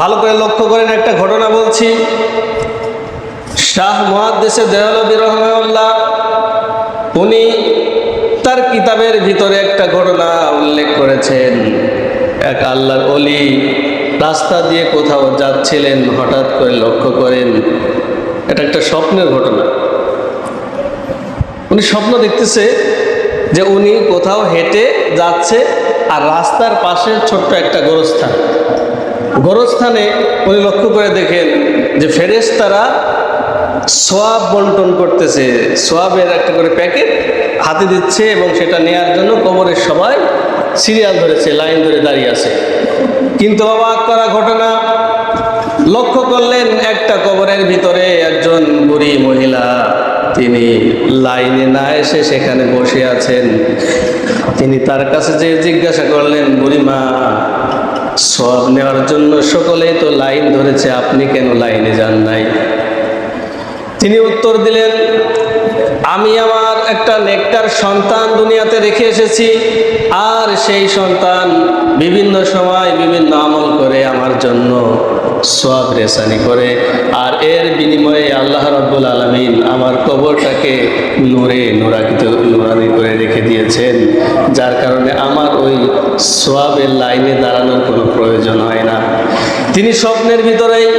ভালো করে লক্ষ্য করেন, একটা ঘটনা বলছি। শাহ মহাদ্দেশে দেহলবী রহমাল্লাহ উনি তার কিতাবের ভিতরে একটা ঘটনা উল্লেখ করেছেন। এক আল্লাহর অলি রাস্তা দিয়ে কোথাও যাচ্ছিলেন, হঠাৎ করে লক্ষ্য করেন, এটা একটা স্বপ্নের ঘটনা। উনি স্বপ্ন দেখতেছে যে উনি কোথাও হেঁটে যাচ্ছে আর রাস্তার পাশে ছোট্ট একটা গোরস্থান। গোরস্থানে উনি লক্ষ্য করে দেখেন যে ফেরেস তারা সোয়াব বন্টন করতেছে। সোয়াবের একটা করে প্যাকেট হাতে দিচ্ছে এবং সেটা নেয়ার জন্য কবরের সবাই সিরিয়াল ধরেছে, লাইন ধরে দাঁড়িয়ে আছে। কিন্তু অবাক করা ঘটনা, লক্ষ্য করলেন একটা কবরের ভিতরে একজন বুড়ি মহিলা, তিনি লাইনে না এসে সেখানে বসে আছেন। তিনি তার কাছে যে জিজ্ঞাসা করলেন বুড়িমা সব নেওয়ার জন্য সকলেই তো লাইন ধরেছে, আপনি কেন লাইনে যান নাই? তিনি উত্তর দিলেন, আমি আমার একটা নেকটার সন্তান দুনিয়াতে রেখে এসেছি। আর সেই সন্তান বিভিন্ন সময় বিভিন্ন আমল করে আমার জন্য সব রেসানি করে। আর এর বিনিময়ে আল্লাহ রব্বুল আলমিন আমার কবরটাকে নূরে নোরাকিত, নোরানি করে রেখে দিয়েছেন। যার কারণে আমার ওই সোয়াবের লাইনে দাঁড়ানোর কোনো প্রয়োজন হয় না। তিনি স্বপ্নের ভিতরেই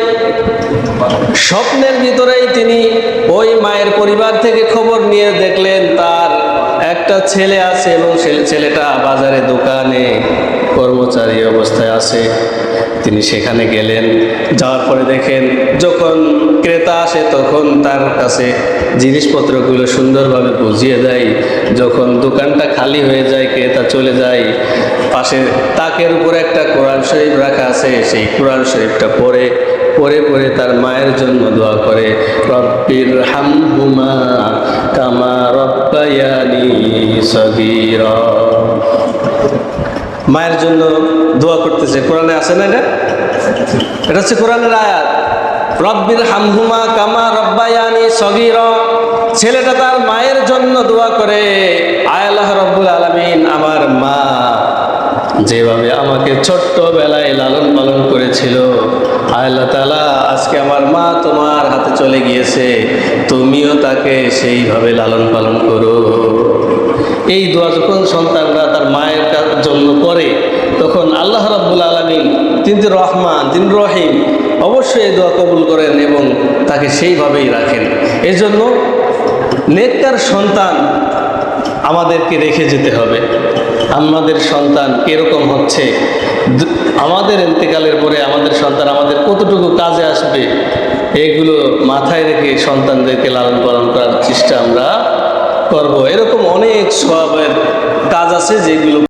স্বপ্নের ভিতরেই তিনি ওই মায়ের পরিবার থেকে খবর নিয়ে দেখলেন, তার একটা ছেলে আছে এবং ছেলে- ছেলেটা বাজারে দোকানে কর্মচারী অবস্থায় আছে। তিনি সেখানে গেলেন, যাওয়ার পরে দেখেন, যখন ক্রেতা আসে তখন তার কাছে জিনিসপত্রগুলো সুন্দরভাবে বুঝিয়ে দেয়। যখন দোকানটা খালি হয়ে যায়, ক্রেতা চলে যায়, পাশে তাকের উপরে একটা কোরআন শরীফ রাখা আছে, সেই কোরআন শরীফটা পড়ে পরে পরে তার মায়ের জন্য দোয়া করে, রব্বির হামহুমা কামা রব্বায়ানি সগীরা। মায়ের জন্য দোয়া করতেছে। কোরআনে আছে না এটা? এটা হচ্ছে কোরআনের আয়াত। রব্বির হামহুমা কামা রব্বায়ানি সগীর। ছেলেটা তার মায়ের জন্য দোয়া করে আয়াল্লাহ রব্বুল আলমিন, আমার মা যেভাবে আমাকে ছোট্টবেলায় লালন পালন করেছিল আল্লাহ তালা আজকে আমার মা তোমার হাতে চলে গিয়েছে, তুমিও তাকে সেইভাবে লালন পালন করো। এই দোয়া যখন সন্তানরা তার মায়ের জন্য করে, তখন আল্লাহ রাব্বুল আলমিন তিনি রহমান তিনি রহিম অবশ্যই এই দোয়া কবুল করেন এবং তাকে সেইভাবেই রাখেন। এজন্য নেককার সন্তান আমাদেরকে রেখে যেতে হবে। আমাদের সন্তান কীরকম হচ্ছে? আমাদের ইন্তেকালের পরে আমাদের সন্তান আমাদের কতটুকু কাজে আসবে? এগুলো মাথায় রেখে সন্তানদেরকে লালন পালন করার চেষ্টা আমরা করব। এরকম অনেক সবের কাজ আছে যেগুলো